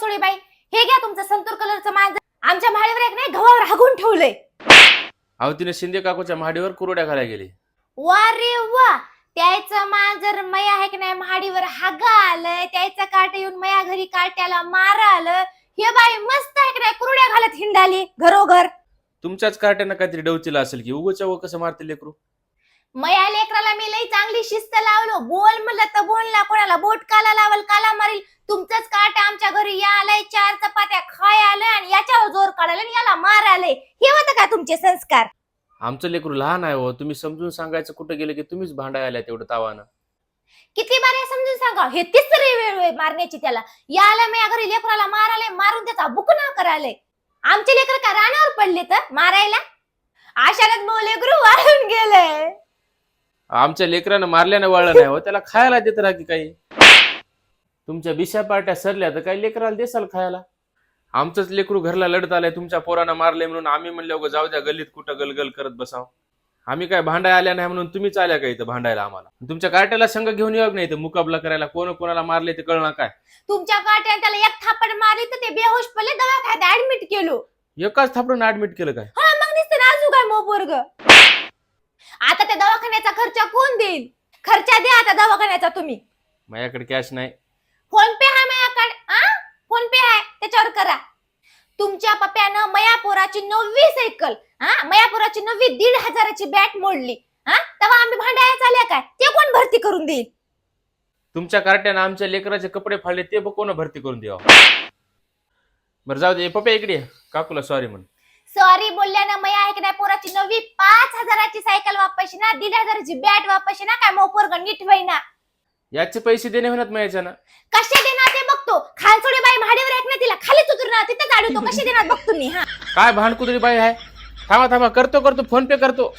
खानसोळी बाई. हे घ्या तुमचं संतूर कलरचं मांजर. आमच्या माळीवर एक नाही गव्हावर हागून ठेवलंय. अहो तिने शिंदे काकूच्या महाडीवर कुरड्या घालायला गेली. वा रे वा. त्याचं मांजर मया आहे की नाही महाडीवर हागा आलंय त्याचं काट येऊन मया घरी काट्याला मारा आलं हे बाई मस्त आहे की नाही कुरड्या घालत हिंडाली घरोघर. तुमच्याच कार्ट्यानं काहीतरी डवचिला असेल की उगोच्या व कसं मारते लेकरू? मया लेकराला मी लई चांगली शिस्त लावलो. बोल म्हणलं तर बोलला कोणाला बोट काला लावल काला मारील. तुमचंच काट आमच्या घरी या आलंय चार चपात्या खाय आलंय आणि याच्यावर जोर काढायला आणि याला मार आलंय हे होतं का तुमचे संस्कार? आमचं लेकरू लहान आहे हो. तुम्ही समजून सांगायचं कुठं गेलं की तुम्हीच भांडाय आल्या तेवढं तावानं. किती बार हे समजून सांगा? हे तिसरी वेळ मारण्याची त्याला. याला मी घरी लेकराला माराले मारून त्याचा बुकना करायले आमचे लेकर का रानावर पडले तर मारायला? आशालाच मग लेकरू वाळून गेले आमच्या लेकरानं मारल्यानं वळलं नाही हो. त्याला खायला देत राहा की काही. तुमच्या बिशा पार्ट्या सरल्या तर काही लेकराला देसाल खायला? आमचंच लेकरू घरला लढत आलंय तुमच्या पोरानं मारलंय म्हणून आम्ही म्हणले "उगा जाऊ द्या गल्लीत कुठं गलगल करत बसाव. आम्ही काय भांडाय आल्या नाही म्हणून तुम्हीच आल्या का इथं भांडायला आम्हाला? तुमच्या कार्ट्याला संघ घेऊन येऊ नाही इथं मुकाबला करायला? कोण कोणाला मारले ते कळणार काय? तुमच्या काट्याने त्याला एक थापड मारली तर ते बेहोश पडले दवाखान्यात ऍडमिट केलो. एकाच थापडून ऍडमिट केलं काय? हा मग दिसते अजून काय मग पोरग. आता त्या दवाखान्याचा खर्च कोण देईल? खर्च द्या आता दवाखान्याचा तुम्ही. माझ्याकडे कॅश नाही. फोन पे आहे माझ्याकडे आ? फोन पे आहे त्याच्यावर करा. तुमच्या पप्प्यानं मयापुराची नववी सायकल हा मयापुराची नववी दीड हजाराची बॅट मोडली हा तेव्हा आम्ही भांडायला चालल्या काय? ते कोण भरती करून देईल? तुमच्या कार्ट्यानं आमच्या लेकराचे कपडे फाडले ते बघ कोण भरती करून द्यावं बरं जाऊ दे पप्पा इकडे ये. काकूला सॉरी म्हण. सॉरी बोलल्यानं मया आहे की नाही पोराची नववी पाच हजाराची सायकल वापरशी ना दीड हजाराची बॅट वापरशी ना काय मग पोरग नीट होईना याचे पैसे देणे म्हणत माझ्यानं कसे देणार ते बघतो. खालचोडी बाई भाडीवर एक ना तिला. खालीच उतरणार तिथेच अडवतो कसे देणार बघतो मी हा. काय भांडकुदरी बाई आहे? थांबा थांबा. करतो करतो. फोन पे करतो.